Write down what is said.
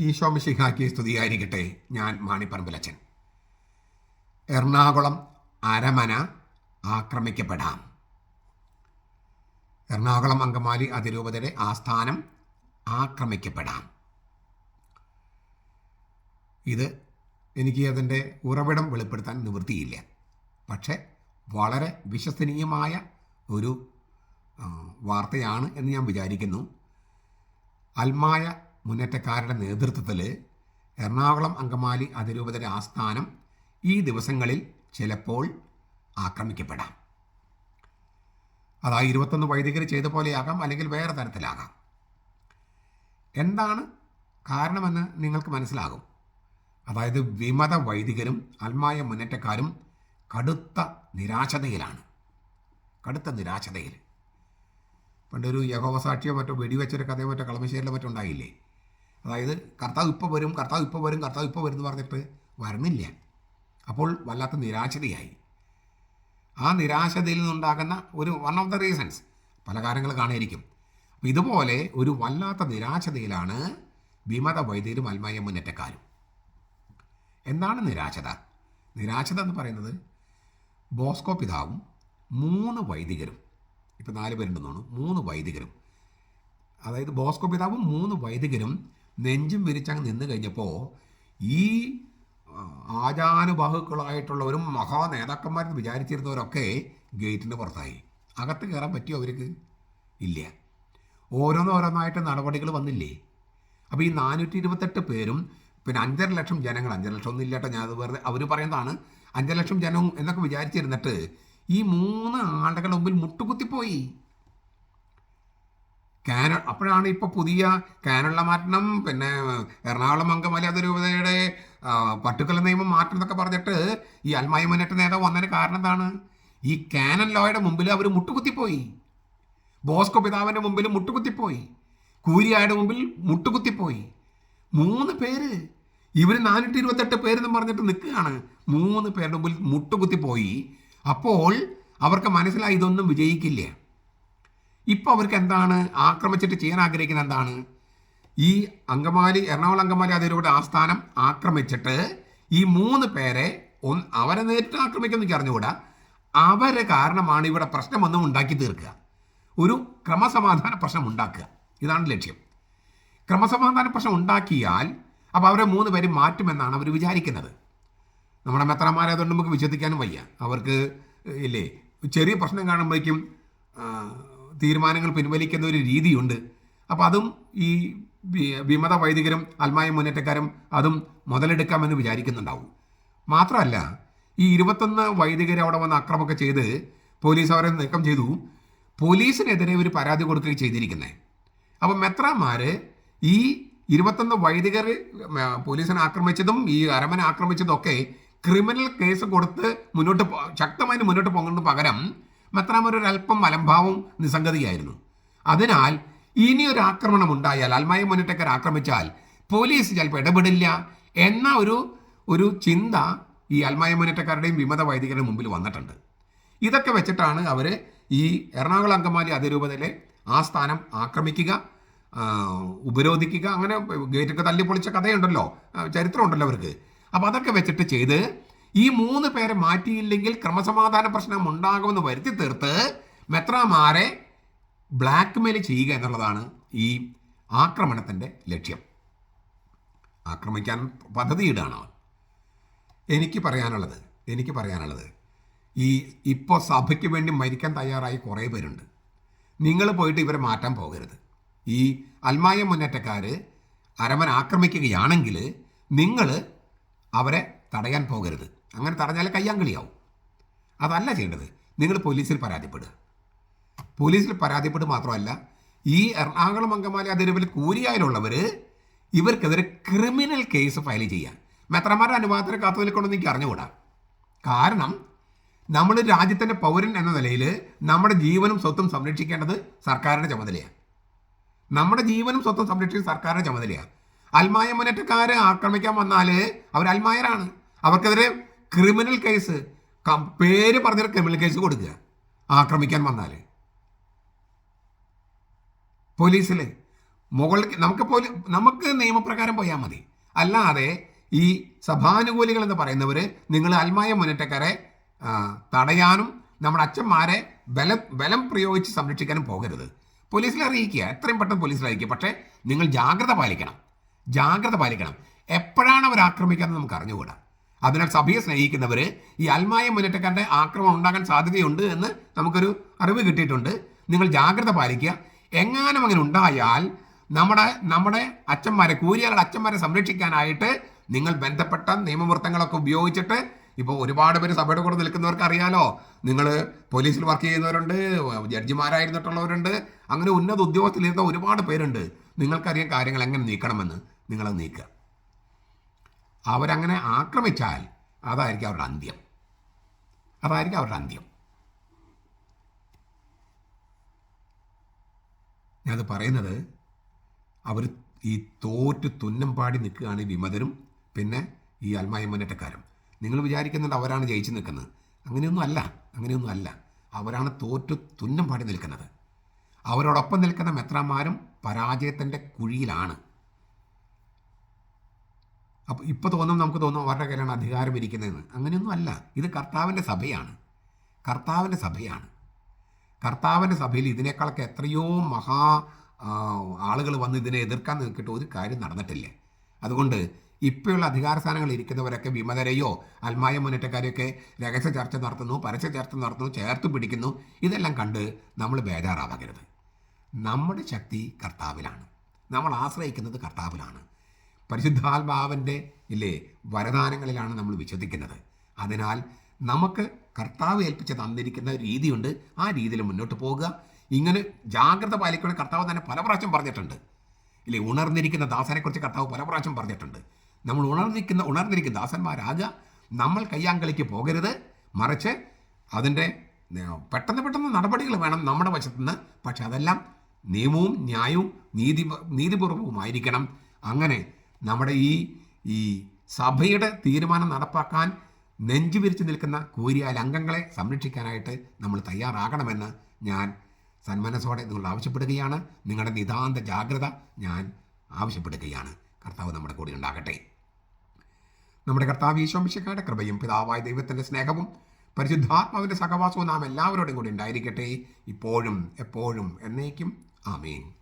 ഈശോ മിശിഹാക്കി സ്തുതിയായിരിക്കട്ടെ ഞാൻ മാണിപ്പറമ്പിലച്ചൻ. എറണാകുളം അരമന ആക്രമിക്കപ്പെടാം. എറണാകുളം അങ്കമാലി അതിരൂപതയുടെ ആസ്ഥാനം ആക്രമിക്കപ്പെടാം. ഇത് എനിക്ക് അതിന്റെ ഉറവിടം വെളിപ്പെടുത്താൻ നിവൃത്തിയില്ല. പക്ഷേ വളരെ വിശ്വസനീയമായ ഒരു വാർത്തയാണ് എന്ന് ഞാൻ വിചാരിക്കുന്നു. അൽമായ മുന്നേറ്റക്കാരുടെ നേതൃത്വത്തിൽ എറണാകുളം അങ്കമാലി അതിരൂപതയുടെ ആസ്ഥാനം ഈ ദിവസങ്ങളിൽ ചിലപ്പോൾ ആക്രമിക്കപ്പെടാം. അതായത് ഇരുപത്തൊന്ന് വൈദികർ ചെയ്ത പോലെയാകാം അല്ലെങ്കിൽ വേറെ തരത്തിലാകാം. എന്താണ് കാരണമെന്ന് നിങ്ങൾക്ക് മനസ്സിലാകും. അതായത് വിമത വൈദികരും അൽമായ മുന്നേറ്റക്കാരും കടുത്ത നിരാശതയിലാണ്. കടുത്ത നിരാശതയിൽ. പണ്ടൊരു യഹോവ സാക്ഷിയോ മറ്റോ വെടിവെച്ചൊരു കഥയോ മറ്റോ കളമശ്ശേരിലോ മറ്റോ ഉണ്ടായില്ലേ? അതായത് കർത്താവ് ഇപ്പോൾ വരും കർത്താവ് ഇപ്പോൾ വരും കർത്താവ് ഇപ്പോൾ വരും എന്ന് പറഞ്ഞിട്ട് വരുന്നില്ല. അപ്പോൾ വല്ലാത്ത നിരാശതയായി. ആ നിരാശതയിൽ നിന്നുണ്ടാകുന്ന ഒരു വൺ ഓഫ് ദ റീസൺസ് പല കാര്യങ്ങൾ കാണായിരിക്കും ഇതുപോലെ ഒരു വല്ലാത്ത നിരാശതയിലാണ് വിമത വൈദ്യരും അൽമായ മുന്നേറ്റക്കാരും. എന്താണ് നിരാശത? നിരാശത എന്ന് പറയുന്നത് ബോസ്കോ പിതാവും മൂന്ന് വൈദികരും ഇപ്പം നാല് പേരുണ്ടെന്നാണ് മൂന്ന് വൈദികരും. അതായത് ബോസ്കോ പിതാവും മൂന്ന് വൈദികരും നെഞ്ചും വിരിച്ചങ്ങ് നിന്ന് കഴിഞ്ഞപ്പോൾ ഈ ആചാനുബാഹുക്കളായിട്ടുള്ളവരും മഹാ നേതാക്കന്മാരെന്ന് വിചാരിച്ചിരുന്നവരൊക്കെ ഗേറ്റിന് പുറത്തായി. അകത്ത് കയറാൻ പറ്റിയോ അവർക്ക്? ഇല്ല. ഓരോന്നോരോന്നായിട്ട് നടപടികൾ വന്നില്ലേ? അപ്പോൾ ഈ നാനൂറ്റി ഇരുപത്തെട്ട് പേരും പിന്നെ അഞ്ചര ലക്ഷം ജനങ്ങൾ അഞ്ചര ലക്ഷം ഒന്നും ഇല്ലാട്ടോ ഞാൻ അത് വെറുതെ അവർ പറയുന്നതാണ് അഞ്ചര ലക്ഷം ജനവും എന്നൊക്കെ വിചാരിച്ചിരുന്നിട്ട് ഈ മൂന്ന് ആളുകളുടെ മുമ്പിൽ മുട്ടുകുത്തിപ്പോയി. കാന അപ്പോഴാണ് ഇപ്പോൾ പുതിയ കാനുള്ള മാറ്റണം പിന്നെ എറണാകുളം അംഗമല അതിരൂപതയുടെ പട്ടുക്കൽ നിയമം മാറ്റണം എന്നൊക്കെ പറഞ്ഞിട്ട് ഈ അൽമായി മുന്നേറ്റ നേതാവ് വന്നതിന് കാരണം എന്താണ്? ഈ കാനൻ ലോയുടെ മുമ്പിൽ അവർ മുട്ടുകുത്തിപ്പോയി. ബോസ്കോ പിതാവിന്റെ മുമ്പിൽ മുട്ടുകുത്തിപ്പോയി. കൂരിയായുടെ മുമ്പിൽ മുട്ടുകുത്തിപ്പോയി. മൂന്ന് പേര് ഇവർ നാനൂറ്റി ഇരുപത്തെട്ട് പേരെന്ന് പറഞ്ഞിട്ട് നിൽക്കുകയാണ്. മൂന്ന് പേരുടെ മുമ്പിൽ മുട്ടുകുത്തിപ്പോയി. അപ്പോൾ അവർക്ക് മനസ്സിലായി ഇതൊന്നും വിജയിക്കില്ല. ഇപ്പോൾ അവർക്ക് എന്താണ് ആക്രമിച്ചിട്ട് ചെയ്യാൻ ആഗ്രഹിക്കുന്നത് എന്താണ്? ഈ അങ്കമാലി എറണാകുളം അങ്കമാലി അതിലൂടെ ആസ്ഥാനം ആക്രമിച്ചിട്ട് ഈ മൂന്ന് പേരെ ഒന്ന് അവരെ നേരിട്ട് ആക്രമിക്കുമെന്ന് അറിഞ്ഞുകൂടാ. അവരെ കാരണമാണ് ഇവിടെ പ്രശ്നം ഒന്നും ഉണ്ടാക്കി തീർക്കുക. ഒരു ക്രമസമാധാന പ്രശ്നം ഉണ്ടാക്കുക. ഇതാണ് ലക്ഷ്യം. ക്രമസമാധാന പ്രശ്നം ഉണ്ടാക്കിയാൽ അപ്പോൾ അവരെ മൂന്ന് പേര് മാറ്റുമെന്നാണ് അവർ വിചാരിക്കുന്നത്. നമ്മുടെ മെത്രമാരെ അതുകൊണ്ട് നമുക്ക് വിശ്വസിക്കാനും വയ്യ. അവർക്ക് ഇല്ലേ ചെറിയ പ്രശ്നം കാണുമ്പോഴേക്കും തീരുമാനങ്ങൾ പിൻവലിക്കുന്ന ഒരു രീതിയുണ്ട്. അപ്പോൾ അതും ഈ വിമത വൈദികരും അൽമായ മുന്നേറ്റക്കാരും അതും മുതലെടുക്കാമെന്ന് വിചാരിക്കുന്നുണ്ടാവും. മാത്രമല്ല ഈ ഇരുപത്തൊന്ന് വൈദികർ അവിടെ വന്ന് അക്രമമൊക്കെ ചെയ്ത് പോലീസ് അവരെ നീക്കം ചെയ്തു. പോലീസിനെതിരെ ഒരു പരാതി കൊടുക്കുകയും ചെയ്തിരിക്കുന്നത്. അപ്പം മെത്രാന്മാർ ഈ ഇരുപത്തൊന്ന് വൈദികർ പോലീസിനെ ആക്രമിച്ചതും ഈ അരമനെ ആക്രമിച്ചതും ഒക്കെ ക്രിമിനൽ കേസ് കൊടുത്ത് മുന്നോട്ട് ശക്തമായി മുന്നോട്ട് പോകുന്നതിന് പകരം അല്പം അലംഭാവവും നിസ്സംഗതിയായിരുന്നു. അതിനാൽ ഇനി ഒരു ആക്രമണം ഉണ്ടായാൽ അൽമായ മുന്നേറ്റക്കാർ ആക്രമിച്ചാൽ പോലീസ് ചിലപ്പോൾ ഇടപെടില്ല എന്ന ഒരു ഒരു ചിന്ത ഈ അൽമായ മുന്നേറ്റക്കാരുടെയും വിമത വൈദികരുടെ മുമ്പിൽ വന്നിട്ടുണ്ട്. ഇതൊക്കെ വെച്ചിട്ടാണ് അവർ ഈ എറണാകുളം അങ്കമാലി അതിരൂപതയിലെ ആ സ്ഥാനം ആക്രമിക്കുക ഉപരോധിക്കുക അങ്ങനെ ഗേറ്റൊക്കെ തല്ലിപ്പൊളിച്ച കഥയുണ്ടല്ലോ ചരിത്രമുണ്ടല്ലോ അവർക്ക്. അപ്പോൾ അതൊക്കെ വെച്ചിട്ട് ചെയ്ത് ഈ മൂന്ന് പേരെ മാറ്റിയില്ലെങ്കിൽ ക്രമസമാധാന പ്രശ്നം ഉണ്ടാകുമെന്ന് വരുത്തി തീർത്ത് മെത്രാമാരെ ബ്ലാക്ക് മെയിൽ ചെയ്യുക എന്നുള്ളതാണ് ഈ ആക്രമണത്തിന്റെ ലക്ഷ്യം. ആക്രമിക്കാൻ പദ്ധതിയിടാണ് അവൻ. എനിക്ക് പറയാനുള്ളത് എനിക്ക് പറയാനുള്ളത് ഈ ഇപ്പോൾ സഭയ്ക്ക് വേണ്ടി മരിക്കാൻ തയ്യാറായി കുറേ പേരുണ്ട്. നിങ്ങൾ പോയിട്ട് ഇവരെ മാറ്റാൻ പോകരുത്. ഈ അൽമായ മുന്നേറ്റക്കാർ അരമന ആക്രമിക്കുകയാണെങ്കിൽ നിങ്ങൾ അവരെ തടയാൻ പോകരുത്. അങ്ങനെ തടഞ്ഞാൽ കയ്യാങ്കളിയാവും. അതല്ല ചെയ്യേണ്ടത്. നിങ്ങൾ പോലീസിൽ പരാതിപ്പെടുക. പോലീസിൽ പരാതിപ്പെടുക മാത്രമല്ല ഈ എറണാകുളം അങ്കമാലി അതിരവിൽ കൂലിയായാലുള്ളവർ ഇവർക്കെതിരെ ക്രിമിനൽ കേസ് ഫയൽ ചെയ്യാം മെത്രമാരുടെ അനുവാദത്തിന് കാത്തു നിൽക്കണമെന്ന് എനിക്ക് അറിഞ്ഞുകൂടാ. കാരണം നമ്മൾ രാജ്യത്തിന്റെ പൗരൻ എന്ന നിലയിൽ നമ്മുടെ ജീവനും സ്വത്തും സംരക്ഷിക്കേണ്ടത് സർക്കാരിന്റെ ചുമതലയാണ്. നമ്മുടെ ജീവനും സ്വത്തും സംരക്ഷിക്കുന്ന സർക്കാരിന്റെ ചുമതലയാണ്. അൽമായ മുന്നേറ്റക്കാരെ ആക്രമിക്കാൻ വന്നാൽ അവർ അൽമായരാണ്. അവർക്കെതിരെ ക്രിമിനൽ കേസ് പേര് പറഞ്ഞൊരു ക്രിമിനൽ കേസ് കൊടുക്കുക. ആക്രമിക്കാൻ വന്നാൽ പോലീസിലെ. മുകളിൽ നമുക്ക് പോലീ നമുക്ക് നിയമപ്രകാരം പോയാൽ മതി. അല്ലാതെ ഈ സഭാനുകൂലികൾ എന്ന് പറയുന്നവർ നിങ്ങൾ അൽമായ മുന്നേറ്റക്കാരെ തടയാനും നമ്മുടെ അച്ഛന്മാരെ ബലം ബലം പ്രയോഗിച്ച് സംരക്ഷിക്കാനും പോകരുത്. പോലീസിൽ അറിയിക്കുക. എത്രയും പെട്ടെന്ന് പോലീസിൽ അറിയിക്കുക. പക്ഷേ നിങ്ങൾ ജാഗ്രത പാലിക്കണം. ജാഗ്രത പാലിക്കണം. എപ്പോഴാണ് അവർ ആക്രമിക്കുന്നത് നമുക്ക് അറിഞ്ഞുകൂടാ. അതിനാൽ സഭയെ സ്നേഹിക്കുന്നവർ ഈ അൽമായ മുന്നേറ്റക്കാരുടെ ആക്രമണം ഉണ്ടാകാൻ സാധ്യതയുണ്ട് എന്ന് നമുക്കൊരു അറിവ് കിട്ടിയിട്ടുണ്ട്. നിങ്ങൾ ജാഗ്രത പാലിക്കുക. എങ്ങാനും അങ്ങനെ ഉണ്ടായാൽ നമ്മുടെ നമ്മുടെ അച്ഛന്മാരെ കൂലിയാളുടെ അച്ഛന്മാരെ സംരക്ഷിക്കാനായിട്ട് നിങ്ങൾ ബന്ധപ്പെട്ട നിയമവൃത്തങ്ങളൊക്കെ ഉപയോഗിച്ചിട്ട് ഇപ്പോൾ ഒരുപാട് പേര് സഭയുടെ കൂടെ നിൽക്കുന്നവർക്ക് അറിയാലോ. നിങ്ങൾ പോലീസിൽ വർക്ക് ചെയ്യുന്നവരുണ്ട് ജഡ്ജിമാരായിരുന്നിട്ടുള്ളവരുണ്ട് അങ്ങനെ ഉന്നത ഉദ്യോഗസ്ഥരിരുന്ന ഒരുപാട് പേരുണ്ട്. നിങ്ങൾക്കറിയാം കാര്യങ്ങൾ എങ്ങനെ നീക്കണമെന്ന്. നിങ്ങളത് നീക്കുക. അവരങ്ങനെ ആക്രമിച്ചാൽ അതായിരിക്കും അവരുടെ അന്ത്യം. അതായിരിക്കും അവരുടെ അന്ത്യം. ഞാനത് പറയുന്നത് അവർ ഈ തോറ്റ് തുന്നം പാടി നിൽക്കുകയാണ് വിമതരും പിന്നെ ഈ അൽമായ മുന്നേറ്റക്കാരും. നിങ്ങൾ വിചാരിക്കുന്നുണ്ട് അവരാണ് ജയിച്ചു നിൽക്കുന്നത്. അങ്ങനെയൊന്നും അല്ല അങ്ങനെയൊന്നും അല്ല. അവരാണ് തോറ്റ് തുന്നം പാടി നിൽക്കുന്നത്. അവരോടൊപ്പം നിൽക്കുന്ന മെത്രാന്മാരും പരാജയത്തിന്റെ കുഴിയിലാണ്. അപ്പോൾ ഇപ്പോൾ തോന്നും നമുക്ക് തോന്നും അവരുടെ കയ്യിലാണ് അധികാരം ഇരിക്കുന്നതെന്ന്. അങ്ങനെയൊന്നും അല്ല. ഇത് കർത്താവിന്റെ സഭയാണ്. കർത്താവിന്റെ സഭയാണ്. കർത്താവിന്റെ സഭയിൽ ഇതിനേക്കാളൊക്കെ എത്രയോ മഹാ ആളുകൾ വന്ന് ഇതിനെ എതിർക്കാൻ നിൽക്കിട്ട് ഒരു കാര്യം നടന്നിട്ടില്ല. അതുകൊണ്ട് ഇപ്പോഴുള്ള അധികാര സ്ഥാനങ്ങളിൽ ഇരിക്കുന്നവരൊക്കെ വിമതരെയോ അൽമായ മുന്നേറ്റക്കാരെയൊക്കെ രഹസ്യ ചർച്ച നടത്തുന്നു പരസ്യ ചർച്ച നടത്തുന്നു ചേർത്ത് പിടിക്കുന്നു. ഇതെല്ലാം കണ്ട് നമ്മൾ ബേജാറാവാകരുത് നമ്മുടെ ശക്തി കർത്താവിലാണ്. നമ്മൾ ആശ്രയിക്കുന്നത് കർത്താവിലാണ്. പരിശുദ്ധാത്മാവിന്റെ ഇല്ലേ വരദാനങ്ങളിലാണ് നമ്മൾ വിശ്വസിക്കുന്നത്. അതിനാൽ നമുക്ക് കർത്താവ് ഏൽപ്പിച്ച് തന്നിരിക്കുന്ന രീതിയുണ്ട്. ആ രീതിയിൽ മുന്നോട്ട് പോകുക. ഇങ്ങനെ ജാഗ്രത പാലിക്കണം കർത്താവ് തന്നെ പല പ്രാവശ്യം പറഞ്ഞിട്ടുണ്ട്. ഇല്ലേ ഉണർന്നിരിക്കുന്ന ദാസനെക്കുറിച്ച് കർത്താവ് പല പ്രാവശ്യം പറഞ്ഞിട്ടുണ്ട്. നമ്മൾ ഉണർന്നിരിക്കുന്ന ഉണർന്നിരിക്കുന്ന ദാസന്മാരാകുക. നമ്മൾ കയ്യാങ്കളിക്ക് പോകരുത്. മറിച്ച് അതിന്റെ പെട്ടെന്ന് പെട്ടെന്ന് നടപടികൾ വേണം നമ്മുടെ വശത്തുനിന്ന്. പക്ഷെ അതെല്ലാം നിയമവും ന്യായവും നീതി നീതിപൂർവവുമായിരിക്കണം. അങ്ങനെ നമ്മുടെ ഈ ഈ സഭയുടെ തീരുമാനം നടപ്പാക്കാൻ നെഞ്ചു വിരിച്ചു നിൽക്കുന്ന കൂരിയാൽ അംഗങ്ങളെ സംരക്ഷിക്കാനായിട്ട് നമ്മൾ തയ്യാറാകണമെന്ന് ഞാൻ സന്മനസ്സോടെ നിങ്ങൾ ആവശ്യപ്പെടുകയാണ്. നിങ്ങളുടെ നിതാന്ത ജാഗ്രത ഞാൻ ആവശ്യപ്പെടുകയാണ്. കർത്താവ് നമ്മുടെ കൂടെ ഉണ്ടാകട്ടെ. നമ്മുടെ കർത്താവ് ഈശോമിശക്കാരുടെ കൃപയും പിതാവായ ദൈവത്തിന്റെ സ്നേഹവും പരിശുദ്ധാത്മാവിന്റെ സഹവാസവും നാം എല്ലാവരോടും കൂടി ഉണ്ടായിരിക്കട്ടെ. ഇപ്പോഴും എപ്പോഴും എന്നേക്കും. ആമേൻ.